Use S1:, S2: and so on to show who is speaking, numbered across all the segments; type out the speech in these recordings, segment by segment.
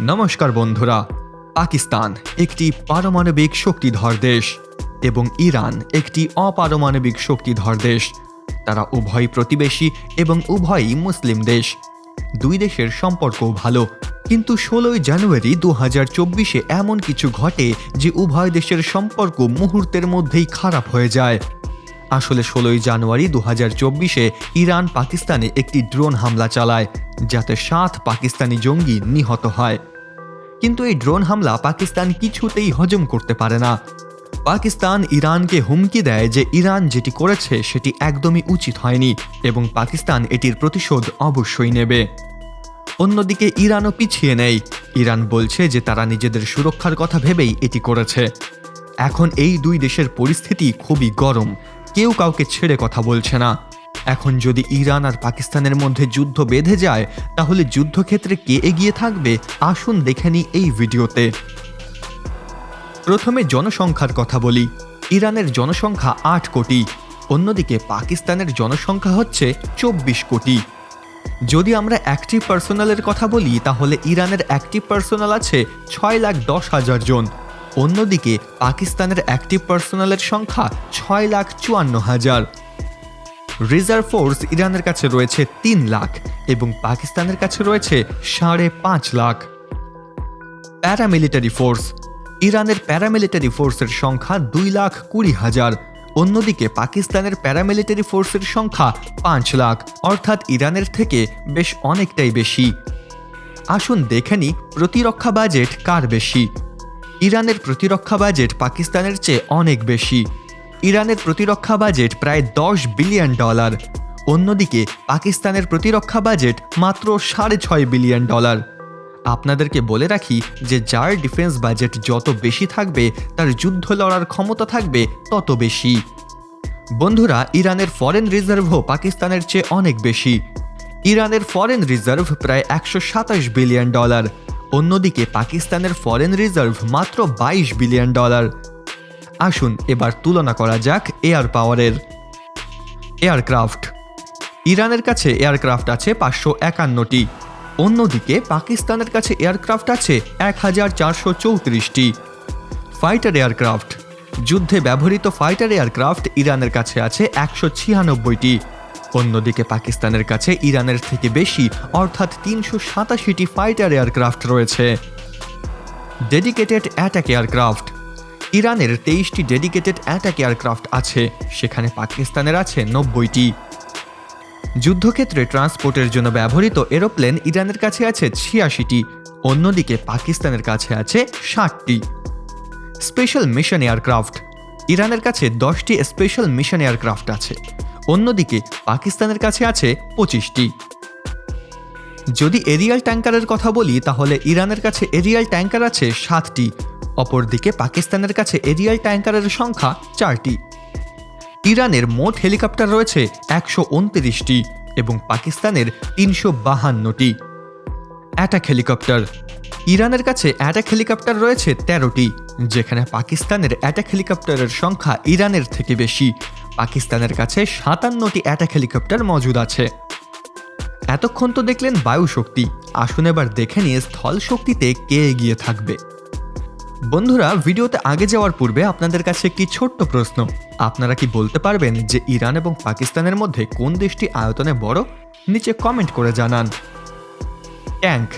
S1: নমস্কার বন্ধুরা, পাকিস্তান একটি পারমাণবিক শক্তিধর দেশ এবং ইরান একটি অপারমাণবিক শক্তিধর দেশ। তারা উভয় প্রতিবেশী এবং উভয়ই মুসলিম দেশ। দুই দেশের সম্পর্কও ভালো, কিন্তু ষোলোই জানুয়ারি দু হাজার চব্বিশে এমন কিছু ঘটে যে উভয় দেশের সম্পর্ক মুহূর্তের মধ্যেই খারাপ হয়ে যায়। আসলে ষোলোই জানুয়ারি দু হাজার চব্বিশে ইরান পাকিস্তানে একটি ড্রোন হামলা চালায়, যাতে সাত পাকিস্তানি জঙ্গি নিহত হয়। কিন্তু এই ড্রোন হামলা পাকিস্তান কিছুতেই হজম করতে পারে না। পাকিস্তান ইরানকে হুমকি দেয় যে ইরান যেটি করেছে সেটি একদমই উচিত হয়নি এবং পাকিস্তান এটির প্রতিশোধ অবশ্যই নেবে। অন্যদিকে ইরানও পিছিয়ে নেয় ইরান বলছে যে তারা নিজেদের সুরক্ষার কথা ভেবেই এটি করেছে। এখন এই দুই দেশের পরিস্থিতি খুবই গরম। কেউ কাউকে ছেড়ে কথা বলছে না। এখন যদি ইরান আর পাকিস্তানের মধ্যে যুদ্ধ বেঁধে যায়, তাহলে যুদ্ধক্ষেত্রে কে এগিয়ে থাকবে? আসুন দেখে নিই এই ভিডিওতে। প্রথমে জনসংখ্যার কথা বলি। ইরানের জনসংখ্যা আট কোটি, অন্যদিকে পাকিস্তানের জনসংখ্যা হচ্ছে চব্বিশ কোটি। যদি আমরা অ্যাক্টিভ পার্সোনালের কথা বলি, তাহলে ইরানের অ্যাক্টিভ পার্সোনাল আছে ছয় লাখ দশ হাজার জন। অন্যদিকে পাকিস্তানের অ্যাক্টিভ পার্সোনালের সংখ্যা ছয় লাখ চুয়ান্ন হাজার। রিজার্ভ ফোর্স ইরানের কাছে রয়েছে তিন লাখ এবং পাকিস্তানের কাছে রয়েছে সাড়ে পাঁচ লাখ। প্যারামিলিটারি ফোর্স ইরানের প্যারামিলিটারি ফোর্সের সংখ্যা দুই লাখ কুড়ি হাজার। অন্যদিকে পাকিস্তানের প্যারামিলিটারি ফোর্সের সংখ্যা পাঁচ লাখ, অর্থাৎ ইরানের থেকে বেশ অনেকটাই বেশি। আসুন দেখে নিই প্রতিরক্ষা বাজেট কার বেশি। ইরানের প্রতিরক্ষা বাজেট পাকিস্তানের চেয়ে অনেক বেশি। ইরানের প্রতিরক্ষা বাজেট প্রায় দশ বিলিয়ন ডলার। অন্যদিকে, পাকিস্তানের প্রতিরক্ষা বাজেট মাত্র সাড়ে ছয় বিলিয়ন ডলার। আপনাদেরকে বলে রাখি যে, যার ডিফেন্স বাজেট যত বেশি থাকবে, তার যুদ্ধ লড়ার ক্ষমতা থাকবে তত বেশি। বন্ধুরা, ইরানের ফরেন রিজার্ভও পাকিস্তানের চেয়ে অনেক বেশি। ইরানের ফরেন রিজার্ভ প্রায় একশো সাতাশ বিলিয়ন ডলার। অন্যদিকে পাকিস্তানের ফরেন রিজার্ভ মাত্র বাইশ বিলিয়ন ডলার আসুন, এবার তুলনা করা যাক এয়ার পাওয়ারের এয়ারক্রাফট ইরানের কাছে এয়ারক্রাফট আছে পাঁচশো একান্নটি। অন্যদিকে পাকিস্তানের কাছে এয়ারক্রাফট আছে এক হাজার চারশো চৌত্রিশটি। ফাইটার এয়ারক্রাফট যুদ্ধে ব্যবহৃত ফাইটার এয়ারক্রাফট ইরানের কাছে আছে একশো ছিয়ানব্বইটি। অন্যদিকে পাকিস্তানের কাছে ইরানের থেকে বেশি, অর্থাৎ তিনশো সাতাশিটি ফাইটার এয়ারক্রাফট রয়েছে। ডেডিকেটেড অ্যাটাক এয়ারক্রাফট ইরানের তেইশটি ডেডিকেটেড অ্যাটাক এয়ারক্রাফট আছে, সেখানে পাকিস্তানের আছে নব্বইটি। যুদ্ধক্ষেত্রে ট্রান্সপোর্টের জন্য ব্যবহৃত এরোপ্লেন ইরানের কাছে আছে ছিয়াশিটি, অন্যদিকে পাকিস্তানের কাছে আছে ষাটটি। স্পেশাল মিশন এয়ারক্রাফট ইরানের কাছে দশটি স্পেশাল মিশন এয়ারক্রাফট আছে। অন্যদিকে পাকিস্তানের কাছে আছে পঁচিশটি। যদি এরিয়াল ট্যাঙ্কারের কথা বলি, তাহলে ইরানের কাছে এরিয়াল ট্যাঙ্কার আছে সাতটি। অপরদিকে পাকিস্তানের কাছে এরিয়াল ট্যাঙ্কারের সংখ্যা চারটি। ইরানের মোট হেলিকপ্টার রয়েছে একশো উনত্রিশটি এবং পাকিস্তানের তিনশো বাহান্নটি। Attack helicopter. ইরানের কাছে অ্যাটাক হেলিকপ্টার রয়েছে তেরোটি, যেখানে পাকিস্তানের অ্যাটাক হেলিকপ্টারের সংখ্যা ইরানের থেকে বেশি। পাকিস্তানের কাছে সাতান্নটি অ্যাটাক হেলিকপ্টার মজুদ আছে। এতক্ষণ তো দেখলেন বায়ু শক্তি আসুন এবার দেখে নিয়ে স্থল শক্তিতে কে এগিয়ে থাকবে। বন্ধুরা, ভিডিওতে আগে যাওয়ার পূর্বে আপনাদের কাছে একটি ছোট্ট প্রশ্ন। আপনারা কি বলতে পারবেন যে ইরান এবং পাকিস্তানের মধ্যে কোন দেশটি আয়তনে বড়? নিচে কমেন্ট করে জানান। ট্যাঙ্ক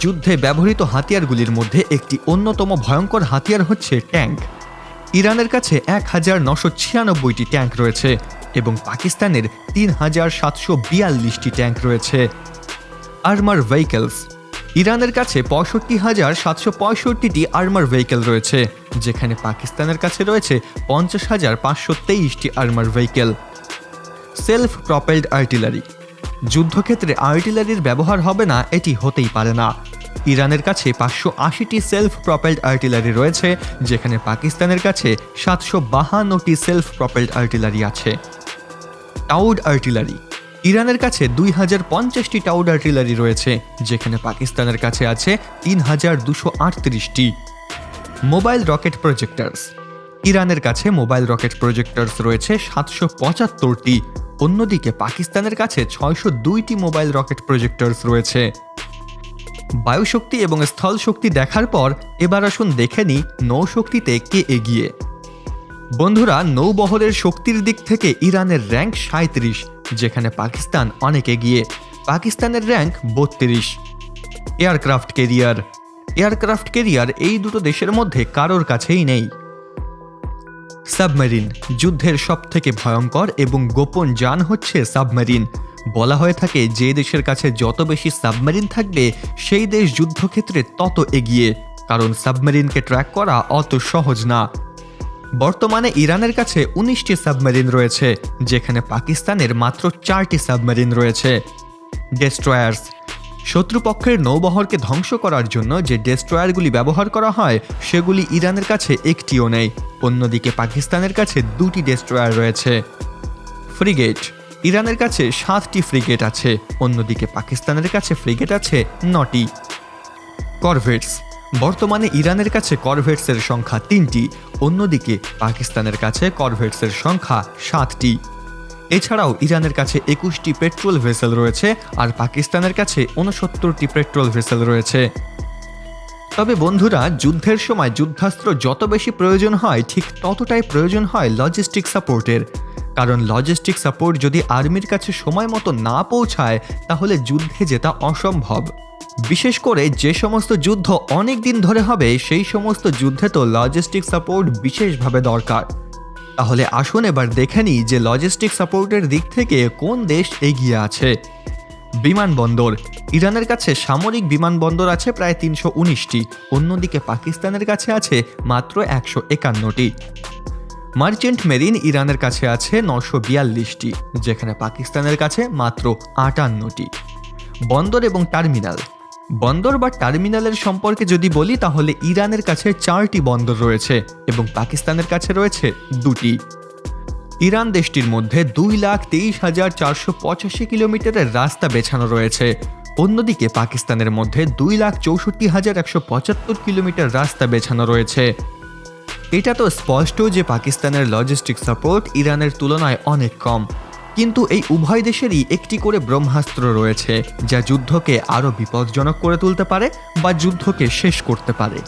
S1: যুদ্ধে ব্যবহৃত হাতিয়ারগুলির মধ্যে একটি অন্যতম ভয়ঙ্কর হাতিয়ার হচ্ছে ট্যাঙ্ক ইরানের কাছে এক হাজার নশো ছিয়ানব্বইটি ট্যাঙ্ক রয়েছে এবং পাকিস্তানের তিন হাজার সাতশো বিয়াল্লিশটি ট্যাঙ্ক রয়েছে। Armour vehicles. ইরানের কাছে পঁয়ষট্টি হাজার সাতশো পঁয়ষট্টিটি আর্মার ভেহিকেল রয়েছে, যেখানে পাকিস্তানের কাছে রয়েছে পঞ্চাশ হাজার পাঁচশো তেইশটি armour vehicle. Self propelled artillery. যুদ্ধক্ষেত্রে আর্টিলারির ব্যবহার হবে না, এটি হতেই পারে না। ইরানের কাছে পাঁচশো আশিটি সেলফ প্রপেলড আর্টিলারি রয়েছে, যেখানে পাকিস্তানের কাছে সাতশো বাহান্নটি সেলফ প্রপেলড আর্টিলারি আছে। টাউড আর্টিলারি ইরানের কাছে দুই হাজার পঞ্চাশটি টাউড আর্টিলারি রয়েছে, যেখানে পাকিস্তানের কাছে আছে তিন হাজার দুশো আটত্রিশটি। মোবাইল রকেট প্রজেক্টার্স ইরানের কাছে মোবাইল রকেট প্রজেক্টার্স রয়েছে সাতশো পঁচাত্তরটি। অন্যদিকে পাকিস্তানের কাছে ছয়শো দুইটি মোবাইল রকেট প্রজেক্টার্স রয়েছে। বায়ুশক্তি এবং স্থল শক্তি দেখার পর এবার আসুন দেখে নিই নৌশক্তিতে কে এগিয়ে। বন্ধুরা, নৌবহরের শক্তির দিক থেকে ইরানের র্যাঙ্ক সাঁত্রিশ যেখানে পাকিস্তান অনেক এগিয়ে। পাকিস্তানের র্যাঙ্ক বত্রিশ। Aircraft career. এয়ারক্রাফট কেরিয়ার এই দুটো দেশের মধ্যে কারোর কাছেই নেই। সাবমেরিন, যুদ্ধের সবথেকে ভয়ঙ্কর এবং গোপন যান হচ্ছে সাবমেরিন। বলা হয়ে থাকে, যে দেশের কাছে যত বেশি সাবমেরিন থাকবে, সেই দেশ যুদ্ধক্ষেত্রে তত এগিয়ে। কারণ সাবমেরিনকে ট্র্যাক করা অত সহজ না। বর্তমানে ইরানের কাছে উনিশটি সাবমেরিন রয়েছে, যেখানে পাকিস্তানের মাত্র চারটি সাবমেরিন রয়েছে। ডেস্ট্রয়ার্স। শত্রুপক্ষের নৌবহরকে ধ্বংস করার জন্য যে ডেস্ট্রয়ারগুলি ব্যবহার করা হয়, সেগুলি ইরানের কাছে একটিও নেই। অন্যদিকে পাকিস্তানের কাছে দুটি ডেস্ট্রয়ার রয়েছে। ফ্রিগেট। ইরানের কাছে সাতটি ফ্রিগেট আছে, অন্যদিকে পাকিস্তানের কাছে ফ্রিগেট আছে নটি। করভেটস, বর্তমানে ইরানের কাছে করভেটসের সংখ্যা তিনটি, অন্যদিকে পাকিস্তানের কাছে করভেটসের সংখ্যা সাতটি। এছাড়াও ইরানের কাছে একুশটি পেট্রোল ভেসেল রয়েছে আর পাকিস্তানের কাছে উনসত্তরটি পেট্রোল ভেসেল রয়েছে। তবে বন্ধুরা, যুদ্ধের সময় যুদ্ধাস্ত্র যত বেশি প্রয়োজন হয়, ঠিক ততটাই প্রয়োজন হয় লজিস্টিক সাপোর্টের কারণ লজিস্টিক সাপোর্ট যদি আর্মির কাছে সময় মতো না পৌঁছায়, তাহলে যুদ্ধে জেতা অসম্ভব। বিশেষ করে যে সমস্ত যুদ্ধ অনেক দিন ধরে হবে, সেই সমস্ত যুদ্ধে তো লজিস্টিক সাপোর্ট বিশেষভাবে দরকার। তাহলে আসুন এবার দেখে নিই যে লজিস্টিক সাপোর্টের দিক থেকে কোন দেশ এগিয়ে আছে। বিমানবন্দর ইরানের কাছে সামরিক বিমানবন্দর আছে প্রায় তিনশো উনিশটি। অন্যদিকে পাকিস্তানের কাছে আছে মাত্র একশো একান্নটি। মার্চেন্ট মেরিন ইরানের কাছে আছে নশো বিয়াল্লিশটি, যেখানে পাকিস্তানের কাছে মাত্র আটান্নটি। বন্দর এবং টার্মিনাল। বন্দর বা টার্মিনালের সম্পর্কে যদি বলি, তাহলে ইরানের কাছে চারটি বন্দর রয়েছে এবং পাকিস্তানের কাছে রয়েছে দুটি। ইরান দেশটির মধ্যে দুই লাখ তেইশ হাজার চারশো পঁচাশি কিলোমিটারের রাস্তা বেছানো রয়েছে। অন্যদিকে পাকিস্তানের মধ্যে দুই লাখ চৌষট্টি হাজার একশো পঁচাত্তর কিলোমিটার রাস্তা বেছানো রয়েছে। এটা তো স্পষ্ট যে পাকিস্তানের লজিস্টিক সাপোর্ট ইরানের তুলনায় অনেক কম। কিন্তু এই উভয় দেশেরই একটি করে ব্রহ্মাস্ত্র রয়েছে, যা যুদ্ধকে আরও বিপজ্জনক করে তুলতে পারে বা যুদ্ধকে শেষ করতে পারে।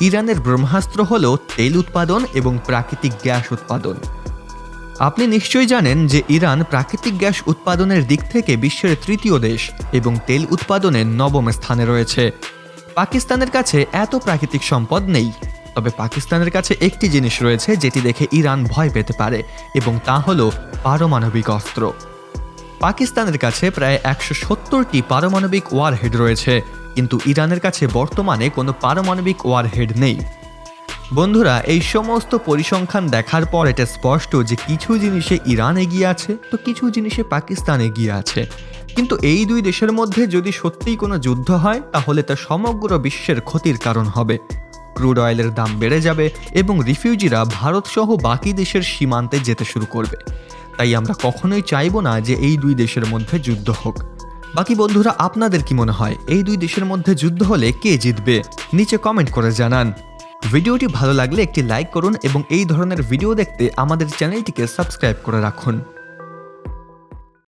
S1: ইরানের ব্রহ্মাস্ত্র হল তেল উৎপাদন এবং প্রাকৃতিক গ্যাস উৎপাদন। আপনি নিশ্চয়ই জানেন যে ইরান প্রাকৃতিক গ্যাস উৎপাদনের দিক থেকে বিশ্বের তৃতীয় দেশ এবং তেল উৎপাদনে নবম স্থানে রয়েছে। পাকিস্তানের কাছে এত প্রাকৃতিক সম্পদ নেই। তবে পাকিস্তানের কাছে একটি জিনিস রয়েছে যেটি দেখে ইরান ভয় পেতে পারে, এবং তা হল পারমাণবিক অস্ত্র। পাকিস্তানের কাছে প্রায় একশো সত্তরটি পারমাণবিক ওয়ারহেড রয়েছে, কিন্তু ইরানের কাছে বর্তমানে কোনো পারমাণবিক ওয়ারহেড নেই। বন্ধুরা, এই সমস্ত পরিসংখ্যান দেখার পর এটা স্পষ্ট যে কিছু জিনিসে ইরান এগিয়ে আছে, তো কিছু জিনিসে পাকিস্তান এগিয়ে আছে। কিন্তু এই দুই দেশের মধ্যে যদি সত্যিই কোনো যুদ্ধ হয়, তাহলে তা সমগ্র বিশ্বের ক্ষতির কারণ হবে। ক্রুড অয়েলের দাম বেড়ে যাবে এবং রিফিউজিরা ভারত সহ বাকি দেশের সীমান্তে যেতে শুরু করবে। তাই আমরা কখনোই চাইব না যে এই দুই দেশের মধ্যে যুদ্ধ হোক। বাকি বন্ধুরা, আপনাদের কি মনে হয়, এই দুই দেশের মধ্যে যুদ্ধ হলে কে জিতবে? নিচে কমেন্ট করে জানান। ভিডিওটি ভালো লাগলে একটি লাইক করুন এবং এই ধরনের ভিডিও দেখতে আমাদের চ্যানেলটিকে সাবস্ক্রাইব করে রাখুন।